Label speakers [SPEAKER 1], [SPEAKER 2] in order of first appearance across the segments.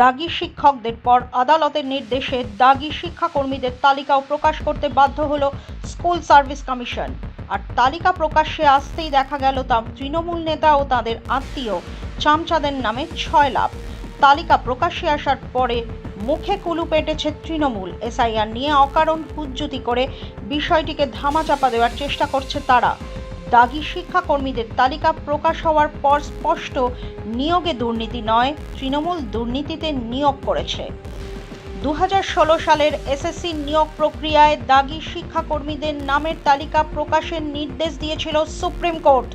[SPEAKER 1] দাগি শিক্ষকদের পর আদালতের নির্দেশে দাগি শিক্ষাকর্মীদের তালিকাও প্রকাশ করতে বাধ্য হলো স্কুল সার্ভিস কমিশন। আর তালিকা প্রকাশ্যে আসতেই দেখা গেল তা তৃণমূল নেতা ও তাদের আত্মীয় চামচাদের নামে ছয় লাভ তালিকা প্রকাশ্যে আসার পরে মুখে কুলু পেটেছে তৃণমূল। এসআইআর নিয়ে অকারণ হুজ্জুতি করে বিষয়টিকে ধামাচাপা দেওয়ার চেষ্টা করছে তারা। দাগি শিক্ষাকর্মীদের তালিকা প্রকাশ হওয়ার পর স্পষ্ট, নিয়োগে দুর্নীতি নয়, তৃণমূল দুর্নীতিতে নিয়োগ করেছে। দু হাজার ষোলো সালের এসএসসি নিয়োগ প্রক্রিয়ায় দাগি শিক্ষাকর্মীদের নামের তালিকা প্রকাশের নির্দেশ দিয়েছিল সুপ্রিম কোর্ট।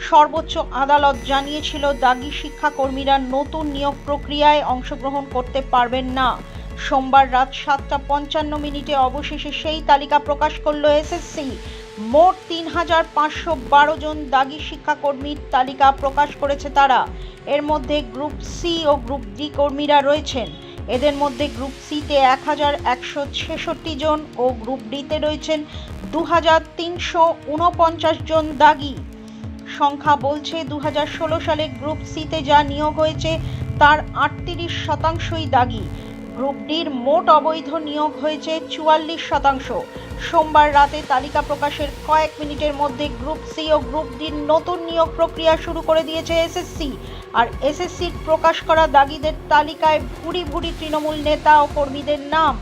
[SPEAKER 1] সর্বোচ্চ আদালত জানিয়েছিল, দাগি শিক্ষাকর্মীরা নতুন নিয়োগ প্রক্রিয়ায় অংশগ্রহণ করতে পারবেন না। সোমবার রাত সাতটা পঞ্চান্ন মিনিটে অবশেষে সেই তালিকা প্রকাশ করল এসএসসি মোট তিন হাজার পাঁচশো বারো জন দাগি শিক্ষাকর্মীর তালিকা প্রকাশ করেছে তারা। এর মধ্যে গ্রুপ সি ও গ্রুপ ডি কর্মীরা রয়েছেন। এদের মধ্যে গ্রুপ সিতে এক হাজার একশো ছেষট্টি জন ও গ্রুপ ডিতে রয়েছেন দু হাজার তিনশো উনপঞ্চাশ জন দাগি। সংখ্যা বলছে দু হাজার ষোলো সালে গ্রুপ সিতে যা নিয়োগ হয়েছে, তার আটত্রিশ শতাংশই দাগি। গ্রুপ ডির মোট অবৈধ নিয়োগ হয়েছে চুয়াল্লিশ শতাংশ। সোমবার রাতে তালিকা প্রকাশের কয়েক মিনিটের মধ্যে গ্রুপ সি ও গ্রুপ ডির নতুন নিয়োগ প্রক্রিয়া শুরু করে দিয়েছে এসএসসি। আর এসএসসির প্রকাশ করা দাগিদের তালিকায় ভুরি ভুরি তৃণমূল নেতা ও কর্মীদের নাম।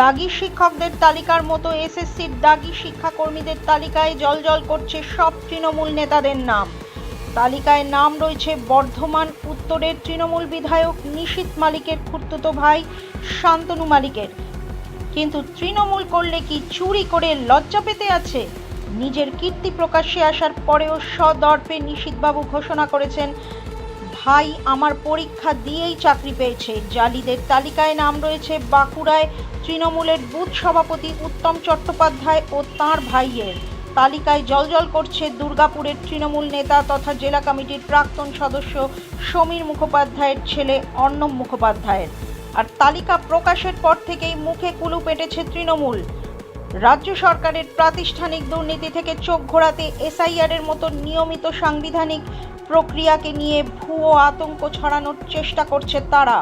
[SPEAKER 1] দাগি শিক্ষকদের তালিকার মতো এসএসসির দাগি শিক্ষাকর্মীদের তালিকায় জলজল করছে সব তৃণমূল নেতাদের নাম। তালিকায় নাম রয়েছে বর্ধমান, উত্তরের তৃণমূল বিধায়ক নিশীত মালিকের খুর্তুতো ভাই শান্তনু মালিকের। কিন্তু তৃণমূল করলে কি চুরি করে লজ্জা পেতে আছে? নিজের কীর্তি প্রকাশ্যে আসার পরেও সদর্পে নিশীথবাবু ঘোষণা করেছেন, ভাই আমার পরীক্ষা দিয়েই চাকরি পেয়েছে। জালিদের তালিকায় নাম রয়েছে বাঁকুড়ায় তৃণমূলের বুথ সভাপতি উত্তম চট্টোপাধ্যায় ও তাঁর ভাইয়ের। তালিকায় জলজল করছে দুর্গাপুরের তৃণমূল নেতা তথা জেলা কমিটির প্রাক্তন সদস্য সমীর মুখোপাধ্যায়ের ছেলে অর্ণব মুখোপাধ্যায়ের। আর তালিকা প্রকাশের পর থেকেই মুখে কুলু পেটেছে তৃণমূল। রাজ্য সরকারের প্রাতিষ্ঠানিক দুর্নীতি থেকে চোখ ঘোরাতে এসআইআর এর মতো নিয়মিত সাংবিধানিক প্রক্রিয়াকে নিয়ে ভুয়ো আতঙ্ক ছড়ানোর চেষ্টা করছে তারা।